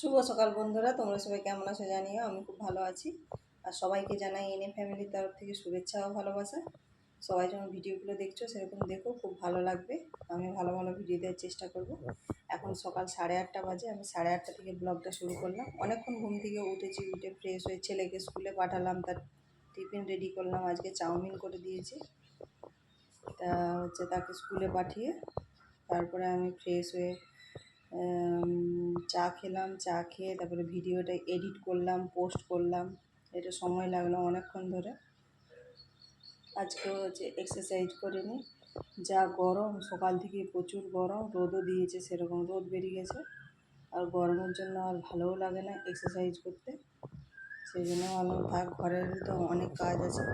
শুভ সকাল বন্ধুরা, তোমরা সবাই কেমন আছো জানিও, আমি খুব ভালো আছি। আর সবাইকে জানাই এনএ ফ্যামিলির তরফ থেকে শুভেচ্ছা ও ভালোবাসা। সবাই যখন ভিডিওগুলো দেখছ, সেরকম দেখো, খুব ভালো লাগবে। আমি ভালো ভালো ভিডিও দেওয়ার চেষ্টা করব। এখন সকাল সাড়ে আটটা বাজে, আমি সাড়ে আটটা থেকে ব্লগটা শুরু করলাম। অনেকক্ষণ ঘুম থেকে উঠেছি, উঠে ফ্রেশ হয়ে ছেলেকে স্কুলে পাঠালাম, তার টিফিন রেডি করলাম, আজকে চাউমিন করে দিয়েছি। তা হচ্ছে তাকে স্কুলে পাঠিয়ে, তারপরে আমি ফ্রেশ হয়ে চা খেলাম, চা খেয়ে তারপরে ভিডিওটা এডিট করলাম পোস্ট করলাম। এটা সময় লাগল অনেকক্ষণ ধরে। আজকেও হচ্ছে এক্সারসাইজ করিনি। যা গরম, সকাল থেকে প্রচুর গরম, রোদও দিয়েছে সেরকম, রোদ বেরিয়ে গেছে। আর গরমের জন্য আর ভালোও লাগে না এক্সারসাইজ করতে। সেই জন্য ভাবলাম, থাক, ঘরের তো অনেক কাজ আছে।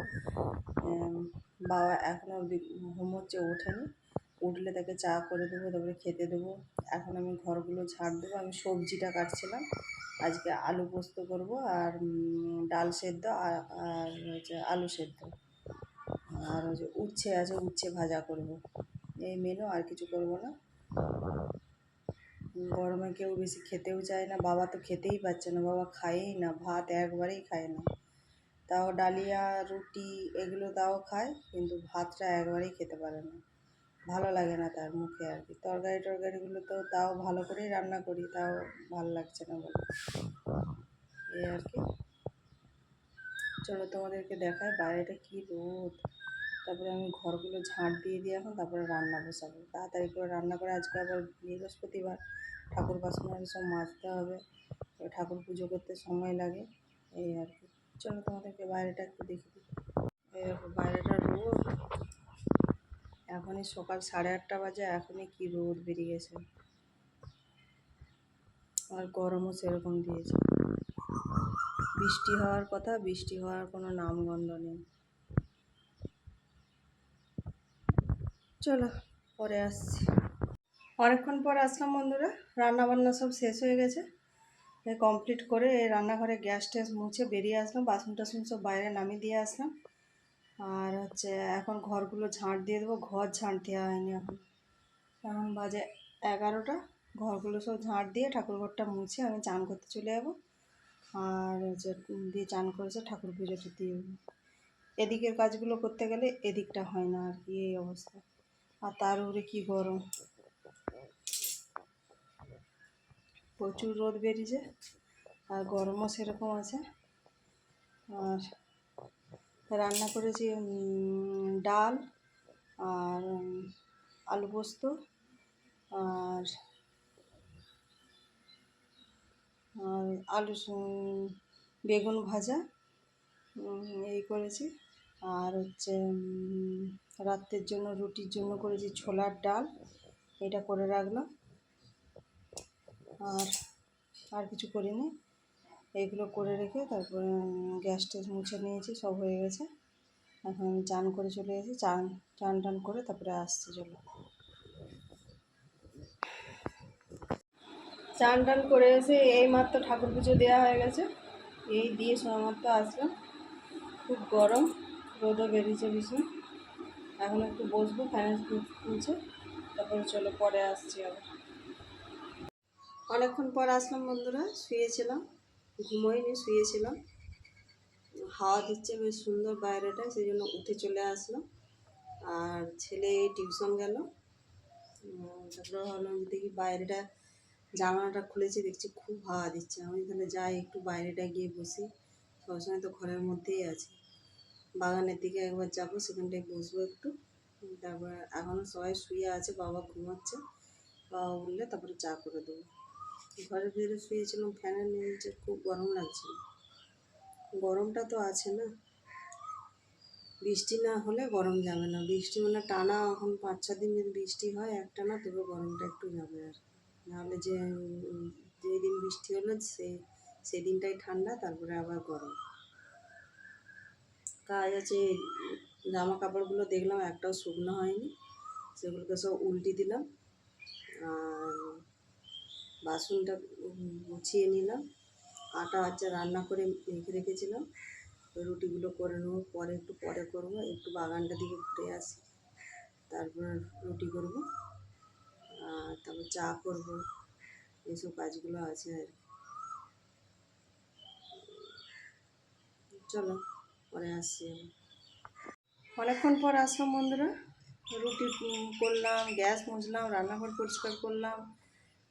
বাবা এখনও অবধি ঘুম হচ্ছে, ওঠেনি। উঠলে তাকে চা করে দেবো, তারপরে খেতে দেবো। এখন আমি ঘরগুলো ঝাড় দেবো। আমি সবজিটা কাটছিলাম। আজকে আলু পোস্ত করব আর ডাল সেদ্ধ আর হচ্ছে আলু সেদ্ধ। আর হচ্ছে উচ্ছে আছে, উচ্ছে ভাজা করব। এই মেনু আর কিছু করব না। গরমে কেউ বেশি খেতেও চায় না। বাবা তো খেতেই পাচ্ছে না। বাবা খায়ই না। ভাত একবারেই খায় না। তাও ডালিয়া, রুটি এগুলো তাও খায়, কিন্তু ভাতটা একবারেই খেতে পারে না। ভালো লাগে না তার মুখে আর কি। তরকারি টরকারিগুলো তো তাও ভালো করেই রান্না করি, তাও ভালো লাগছে না বলে। এই আর কি। চলো তোমাদেরকে দেখায় বাইরেটা কী রোদ। তারপরে আমি ঘরগুলো ঝাঁট দিয়ে দিই এখন তারপরে রান্না বসাবো। তাড়াতাড়ি করে রান্না করে আজকে আবার বৃহস্পতিবার। ঠাকুর বাসন আরে সব মাজতে হবে ঠাকুর পুজো করতে সময় লাগে, এই আর কি। চলো তোমাদেরকে বাইরেটা একটু দেখে। দিই দেখো বাইরেটা রোদ। এখনই সকাল সাড়ে আটটা বাজে, এখনই কি রোদ বেরিয়ে গেছে আর গরমও সেরকম দিয়েছে। বৃষ্টি হওয়ার কথা, বৃষ্টি হওয়ার কোনো নামগন্ধ নেই। চলো, পরে আসছি। অনেকক্ষণ পর আসলাম বন্ধুরা রান্না বান্না সব শেষ হয়ে গেছে। কমপ্লিট করে এই রান্নাঘরে গ্যাস ট্যাস মুছে বেরিয়ে আসলাম বাসন টাসন সব বাইরে নামিয়ে দিয়ে আসলাম। আর হচ্ছে এখন ঘরগুলো ঝাঁট দিয়ে দেবো, ঘর ঝাঁট দেওয়া হয়নি এখন। এখন বাজে এগারোটা, ঘরগুলো সব ঝাঁট দিয়ে ঠাকুর ঘরটা মুছে আমি চান করতে চলে যাব। আর হচ্ছে দিয়ে চান করেছে ঠাকুর পুজোটা দিয়ে। এদিকের কাজগুলো করতে গেলে এদিকটা হয় না আর কি, এই অবস্থা। আর তার উপরে কী গরম? প্রচুর রোদ বেরিয়েছে, আর গরমও সেরকম আছে। আর রান্না করেছি ডাল আর আলু পোস্ত আর আলু বেগুন ভাজা এই করেছি। আর হচ্ছে রাত্রের জন্য, রুটির জন্য করেছি ছোলার ডাল, এটা করে রাখলাম। আর আর কিছু করিনি। এগুলো করে রেখে তারপরে গ্যাস ট্যাস মুছে নিয়েছি, সব হয়ে গেছে। এখন আমি চান করে চলে গেছি চান চান টান করে তারপরে আসছি চলো। চান টান করে এসে এই মাত্র ঠাকুর পুজো দেওয়া হয়ে গেছে। এই দিয়ে সময় মাত্র আসলাম। খুব গরম, রোদও বেরিয়েছে ভীষণ। এখন একটু বসবো ফ্যানের নিচে তারপরে চলো পরে আসছি আবার। অনেকক্ষণ পর আসলাম বন্ধুরা, শুয়েছিলাম। ঘুমোইনি শুয়েছিলাম। হাওয়া দিচ্ছে বেশ সুন্দর বাইরেটা সেই জন্য উঠে চলে আসলো আর ছেলে টিউশন গেল। তারপরে ভাবলাম যে দেখি বাইরেটা জানালাটা খুলেছি, দেখছি খুব হাওয়া দিচ্ছে। আমি তাহলে যাই, একটু বাইরেটা গিয়ে বসি। সবসময় তো ঘরের মধ্যেই আছি। বাগানের দিকে একবার যাব, সেখানটায় বসবো একটু। তারপর এখনও সবাই শুয়ে আছে, বাবা ঘুমাচ্ছে। বাবা উঠলে তারপরে চা করে দেবো। ঘরের ভিতরে শুয়েছিলাম, ফ্যানের নিচে খুব গরম লাগছিল। গরমটা তো আছে না। বৃষ্টি না হলে গরম যাবে না। বৃষ্টি মানে টানা এখন পাঁচ ছ দিন যদি বৃষ্টি হয়, একটা না তবে গরমটা একটু যাবে আর নাহলে যে যেই দিন বৃষ্টি হলো সেই সেই দিনটাই ঠান্ডা, তারপরে আবার গরম। কাজ আছে, জামা কাপড়গুলো দেখলাম, একটাও শুকনো হয়নি। সেগুলোকে সব উল্টে দিলাম। বাসনটা গুছিয়ে নিলাম। আটা আচ্ছা রান্না করে মেখে রেখেছিলাম। রুটিগুলো করে নেব, পরে একটু পরে করব, একটু বাগানটা দিকে ঘুরে আসি। তারপর রুটি করব, আর তারপর চা করব এইসব কাজগুলো আছে আর চলো, পরে আসছি অনেকক্ষণ পর আসলাম বন্ধুরা। রুটি করলাম, গ্যাস মুছলাম, রান্নাঘর পরিষ্কার করলাম।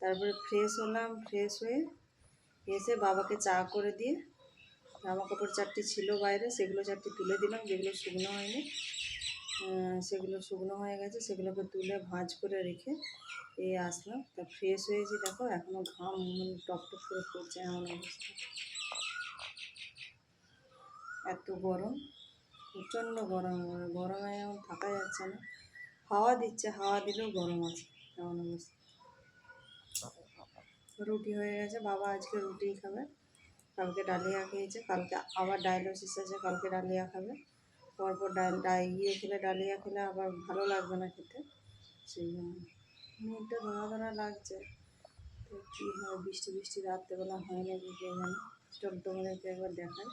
তারপরে ফ্রেশ হলাম ফ্রেশ হয়ে এসে বাবাকে চা করে দিয়ে জামা কাপড় চারটি ছিল বাইরে, সেগুলো চারটি তুলে দিলাম, যেগুলো শুকনো হয়নি সেগুলো শুকনো হয়ে গেছে, সেগুলোকে তুলে ভাঁজ করে রেখে এই আসলাম। তা ফ্রেশ হয়েছি, দেখো এখনও ঘাম মানে টপ টপ করে পড়ছে এমন অবস্থা। এত গরম, প্রচণ্ড গরম, গরমে এখন থাকা যাচ্ছে না। হাওয়া দিচ্ছে, হাওয়া দিলেও গরম আছে, এমন অবস্থা। রুটি হয়ে গেছে। বাবা আজকে রুটিই খাবে। কালকে ডালিয়া খেয়েছে। কালকে আবার ডায়ালিসিস আছে, কালকে ডালিয়া খাবে। পরপর ডাল ইয়ে খেলে ডালিয়া খেলে আবার ভালো লাগবে না খেতে। সেই জন্য। মুখটা ধরা ধরা লাগছে। তো কী হয়, বৃষ্টি বৃষ্টি রাত্রেবেলা হয় নাকি কে জানে। চল তোমাদেরকে একবার দেখাই।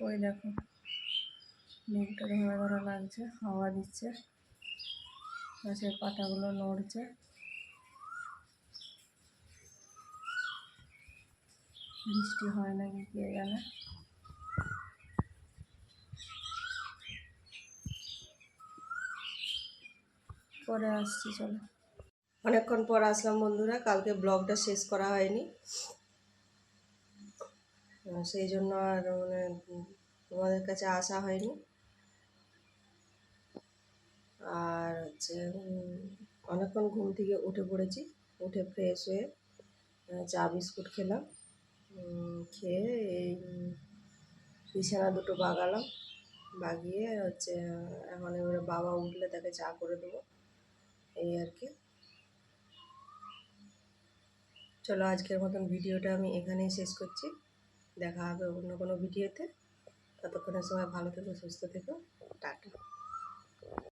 ওই দেখো, মুখটা ধরা ধরা লাগছে, হাওয়া দিচ্ছে। গাছের পাতাগুলো নড়ছে। বৃষ্টি হয় নাকি কে জানে? পরে আসছি, চলো। অনেকক্ষণ পর আসলাম বন্ধুরা, কালকে ব্লগটা শেষ করা হয়নি। সেই জন্য আর মানে তোমাদের কাছে আসা হয়নি। আর হচ্ছে অনেকক্ষণ ঘুম থেকে উঠে পড়েছি, উঠে ফ্রেশ হয়ে চা বিস্কুট খেলাম। খেয়ে এই বিছানা দুটো বাগালাম। বাগিয়ে হচ্ছে, এখন এবারে বাবা উঠলে তাকে চা করে দেবো। এই আর কি। চলো আজকের মতন ভিডিওটা আমি এখানেই শেষ করছি। দেখা হবে অন্য কোনো ভিডিওতে। ততক্ষণের সবাই ভালো থেকো, সুস্থ থেকো। টাটা।